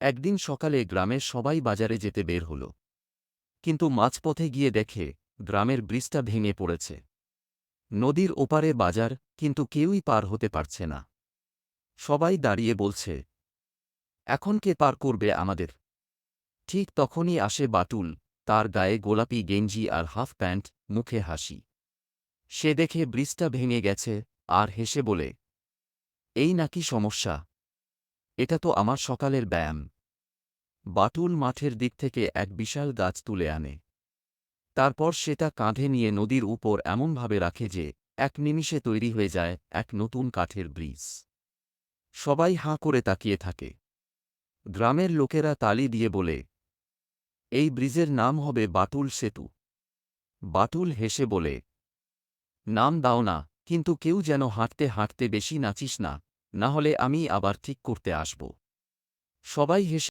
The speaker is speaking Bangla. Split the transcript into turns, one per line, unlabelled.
একদিন সকালে গ্রামের সবাই বাজারে যেতে বের হল। কিন্তু মাঝপথে গিয়ে দেখে গ্রামের ব্রিজটা ভেঙে পড়েছে। নদীর ওপারে বাজার, কিন্তু কেউই পার হতে পারছে না। সবাই দাঁড়িয়ে বলছে, এখন কে পার করবে আমাদের? ঠিক তখনই আসে বাটুল তার গায়ে গোলাপি গেঞ্জি আর হাফ প্যান্ট, মুখে হাসি। সে দেখে ব্রিজটা ভেঙে গেছে, আর হেসে বলে, এই নাকি সমস্যা? এটা তো আমার সকালের ব্যায়াম। বাটুল মাঠের দিক থেকে এক বিশাল গাছ তুলে আনে। তারপর সেটা কাঁধে নিয়ে নদীর উপর এমনভাবে রাখে যে, এক নিমিষে তৈরি হয়ে যায় এক নতুন কাঠের ব্রিজ। সবাই হাঁ করে তাকিয়ে থাকে। গ্রামের লোকেরা তালি দিয়ে বলে, এই ব্রিজের নাম হবে বাটুল সেতু। বাটুল হেসে বলে, নাম দাও না, কিন্তু কেউ যেন হাঁটতে হাঁটতে বেশি নাচিস না। না হলে আমি আবার ঠিক করতে আসব। সবাই হেসে